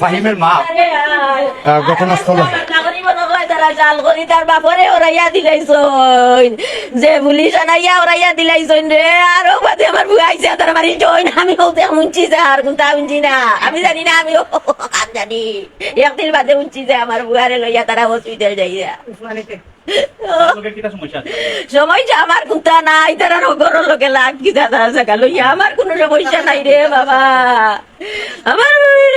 ফাহিমের মা। ঘটনাস্থলে। নাগরিক নকয় তারা জাল করি তার বাপরে ওরাইয়া দিলাইছইন যে পুলিশ আনাইয়া ওরাইয়া দিলাইছইন রে আরও বাদে আমার বুয়াইছে তার বাড়ি জইন। আমি হতে উঞ্চি যা আর কোনটা উঞ্চি না। আমি জানি না আমি জানি। একদিন বাদে উঞ্চি যে আমার বুয়ারে লইয়া তারা হসপিটাল যাইয়া। সমস্যা আমার কোনটা নাই তারা রোগর লোকে লাগ কি দাদা? লইয়া আমার কোনো সমস্যা নাই রে বাবা। আমার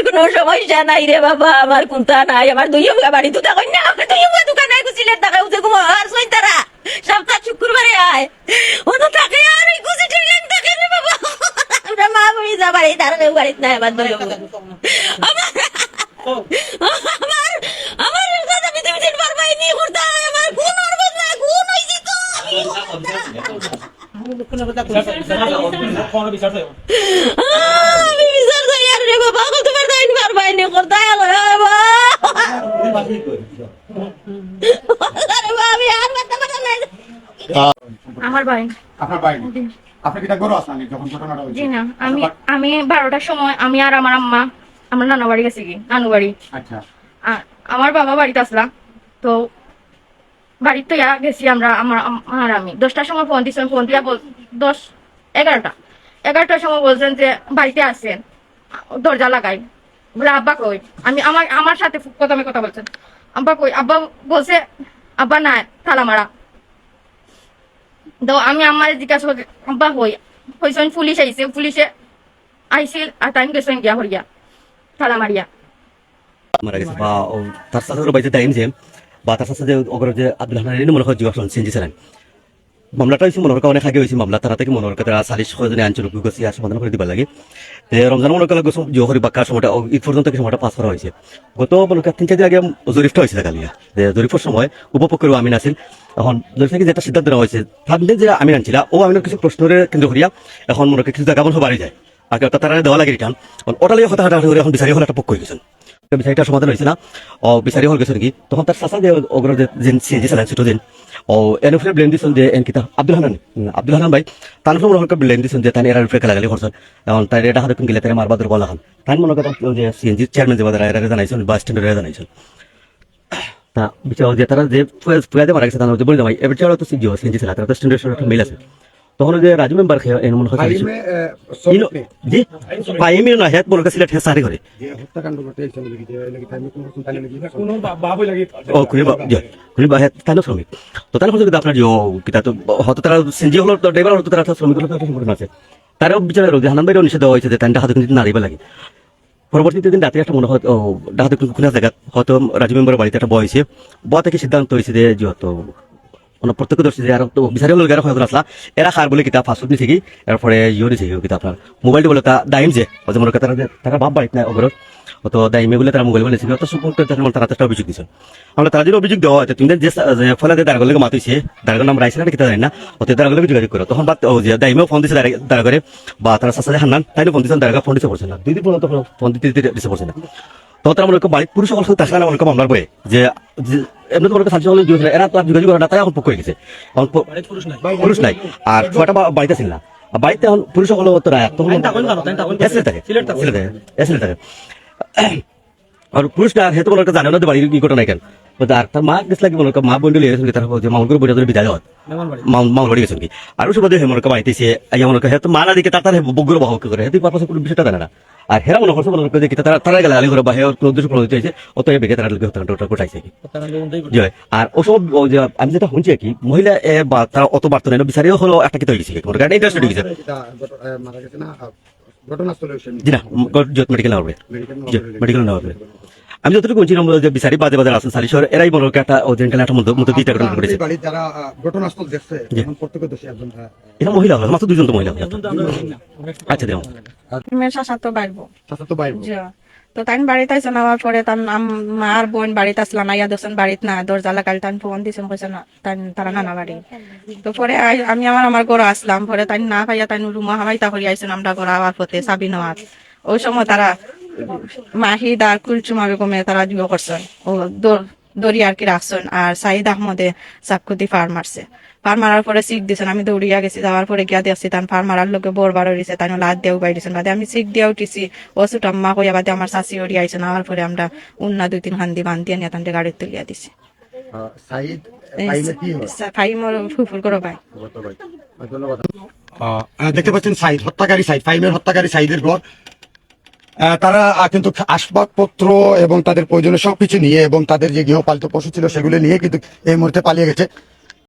কোনো সমস্যা নাই রে বাবা আমার কোনটা নাই আমার দুই বাড়ি দুটা কন্যা আমার দুই দোকান নাই গুছিলের টাকা উঠে ঘুমো আর সই তারা। সপ্তাহ শুক্রবারে আয়। ও তো থাকে আর গুছি ঠেলেন থাকে রে বাবা। আমরা মা বই যা বাড়ি তার বাড়িতে নাই আমার দুই আমার কথা বিতে বিতে পারবাই নি করতে আমার কোন অর্বত না কোন হইছি তো আমি বিচার করি আর রে বাবা কত বার দাইন পারবাই নি করতে বাবা আরে বাবা আমি আর মাথা মাথা নাই আমার ভাই। আপনার বাইরে আপনি কি গরু আসলেন যখন ঘটনাটা হয়েছে জি না আমি আমি বারোটার সময় আমি আর আমার আম্মা আমার নানা বাড়ি গেছি কি নানু বাড়ি। আচ্ছা। আমার বাবা বাড়িতে আসলাম তো গেছি আমরা, আমার আম- আর আমি। দশটার সময় ফোন ফোন দিয়া বল দশ, এগারোটা। এগারোটার সময় বলছেন যে, বাড়িতে আসেন দরজা লাগাই। আব্বা কই? আমি, আমার আমার সাথে প্রথমে কথা বলছেন। আব্বা কই? আব্বা বলছে, আব্বা না তালা মারা। তো আমি আমার জিজ্ঞাসা করি আব্বা হই, হইছেন পুলিশ আইছে, পুলিশে আইছিল আর টাইম গেছেন গিয়া হরিয়া তালা মারিয়া। মারা গেছে, বা তার সাথে বাইতে টাইম যে বা তার সাথে অগর যে আব্দুল হানানি মনে হয় জিজ্ঞাসা চেঞ্জ ছিলেন। মামলাটা হয়েছে মনে অনেক আগে হয়েছে মামলা তারা থেকে মনে হয় তারা সালিশ সহজনে আঞ্চলিক গেছে আর সমাধান করে দিবা লাগে। রমজান মনে করা গেছে জিও হরি বাক্কার সময়টা ঈদ পর্যন্ত সময়টা পাস করা হয়েছে গত মনে করেন তিন চার দিন আগে জরিফটা হয়েছে কালিয়া যে জরিফের সময় উপপক্ষের আমিন আছিল। এখন জরিফ যেটা সিদ্ধান্ত নেওয়া হয়েছে থাকলে যে আমিন আনছিল ও আমিনের কিছু প্রশ্নের কেন্দ্র করিয়া এখন মনে করি কিছু জায়গা বন্ধ বাড়ি যায়। আগে তারা দেওয়া লাগে রিটার্ন ওটা লিয়ে হতা হাঁটাহাঁটি করে এখন বিচারি হলে একটা পক্ষ হয়ে গেছেন বিচারিটা সমাধান হয়েছে না? ও বিচারি হল গেছে নাকি? তখন তার শাসা যে অগ্র যে সিএনজি চালান ছোট দিন ও এর উপরে ব্লেম দিছেন যে এন কিতা আব্দুল হানান আব্দুল হানান ভাই তার উপরে মনে ব্লেম দিছেন যে তাই এর উপরে খেলাগালি করছেন এখন তাই এটা হাতে গেলে তাই মারবাদের বলা খান। তাই মনে করেন যে সিএনজি চেয়ারম্যান যে বাজার এরা জানাইছেন বাস স্ট্যান্ডের জানাইছেন তা বিচার যে তারা যে ফুয়াদে মারা গেছে তারা বলে ভাই, এবার ছাড়া তো সিজিও সিএনজি চালা তারা তো স্ট্যান্ডার্ড একটা মিল আছে। তখন যে রাজু মেম্বার খেয়ে মনে হয় ফাহিমে ইনো জি ফাইমি না হেত মনে সিলেট করে কোনো কোনো বাবু লাগে ও খুলি বা জি খুলি বা হেত তানো শ্রমিক তো তার হচ্ছে আপনার যে কিতা তো হয়তো তারা সিনজি হলো তো ড্রাইভার হলো তো তারা শ্রমিক হলো তো সম্পূর্ণ আছে তারাও বিচার রোজে হানান বাইরেও নিষেধ দেওয়া হয়েছে যে তান্ডা হাতে কিন্তু নাড়িবা লাগে। পরবর্তীতে দিন রাত্রে একটা মনে হয় ও ডাহাতে কোনো জায়গা হয়তো রাজু মেম্বার বাড়িতে একটা বয়সে বয়া থেকে সিদ্ধান্ত হয়েছে যে যেহেতু মানে প্রত্যক্ষদর্শী যে বিচারি হলো গেরা হয়ে আসলা, এরা খার বলে কিতাব ফাস্ট ফুড নিছে কি? এরপরে ইয়ে নিছে কি কিতাব আপনার মোবাইল বলে দাইম যে করে তারা বাপ বাড়িতে নাই অগরত। তো দাইমে বলে তারা মোবাইল বলে নিছে তো সম্পর্কে তারা তারা অভিযোগ দিছে আমরা তারা যদি অভিযোগ দেওয়া হয় তুমি যে ফলে দারগলকে মাতিছে দারগল নাম রাইছে না কিতা জানি না ওতে দারগলকে যোগাযোগ করো। তখন বাদ দাইমেও ফোন দিছে দারগরে বা তারা সাসা হান্নান তাই ফোন দিছে দারগা ফোন দিতে পড়ছে না। দুই দিন পর্যন্ত ফোন দিতে দিতে পড়ছে না। তারা মনে বাড়ির পুরুষ সকল সাথে তাছাড়া মনে মামলার বয়ে যে যে- এমনি তো সাহায্য হলে দিয়েছিল এরা তো যোগাযোগ করে না তাই এখন পক্ষ হয়ে গেছে। পুরুষ নাই। আর ছয়টা বাড়িতে ছিল না। বাড়িতে এখন পুরুষ সকল তো না তখন থাকে। থাকে। আর পুরুষ না হেতু মনে জানে না বাড়ির কি ঘটনা কেন আর তার মা গেছিল কি মনে মা বন্ডলি এসে তার যে মামুন করে ধরে বিদায় হত মেমন বাড়ি মামুন কি আর ওসব বাদে মনে বাড়িতেছে আইয়া মনে হেতু মা না দিকে তার তার বগুর বাহক করে হেতু পারপাসে কোনো বিষয়টা জানে না? আর হেরা মনে করছে মনে করে যে কি তারা তারা গেলে আলি করে বাহে উদ্দেশ্য কোনো হইতে অত বেগে তারা লোকে হত্যা কোটাইছে কি তারা লোনটাই জি হয়। আর ওসব আমি যেটা শুনছি কি মহিলা এ বা তারা অত বার্তা নেই বিচারিও হলো একটা কি তৈরি মনে করেন ইন্টারেস্ট হয়ে গেছে। মেডিকেল মেডিকেল আমি যতটুকু বলছি যে বিচারি বাজে বাজার আসন সারি শহর এরাই বলো একটা ওদের একটা মধ্যে মধ্যে দুইটা ঘটনা করেছে। এটা মহিলা হলো মাত্র দুজন তো মহিলা আচ্ছা বাইরবো বোন। তো তাই বাড়িতে আইসে নেওয়ার পরে তার মার বোন বাড়িতে আসলাম আইয়া ইয়া দেখছেন বাড়িতে না দরজা লাগাল তাই ফোন দিছেন কইছে না তাই তারা নানা বাড়ি। তো পরে আমি আমার আমার ঘরে আসলাম, পরে তাই না পাইয়া তাই রুমা হামাইতা করি আইসেন আমরা ঘরে আবার পথে সাবি নেওয়ার ওই সময় তারা মাহিদ আর কুলচুমা বেগমে তারা দিব করছেন। ও দৌড় দড়ি আর কি রাখছেন আর সাইদ আহমদে চাকুতি ফার মারছে। ফার মারার পরে সিক দিছেন আমি দৌড়িয়া গেছি যাওয়ার পরে গিয়া দেখছি তান ফার মারার লোকে বোর বার হইছে তাই লাদ দেও বাই দিছেন। বাদে আমি সিক দিয়া উঠিছি ও সুটাম্মা কইয়া বাদে আমার শাশি ওড়ি আইছেন আওয়ার পরে আমরা উন্না দুই তিন খান্দি বান্ধিয়া নিয়ে তান্ডে গাড়ি তুলিয়া দিছি। সাইদ ফাইমে কি হয়? ফাই মোর ফুফুর করো ভাই আহ, দেখতে পাচ্ছেন সাইদ হত্যাকারী সাইদ ফাইমের হত্যাকারী সাইদের ঘর। তারা কিন্তু আসবাবপত্র এবং তাদের প্রয়োজনীয় সবকিছু নিয়ে এবং তাদের যে গৃহপালিত পশু ছিল সেগুলো নিয়ে কিন্তু এই মুহূর্তে পালিয়ে গেছে।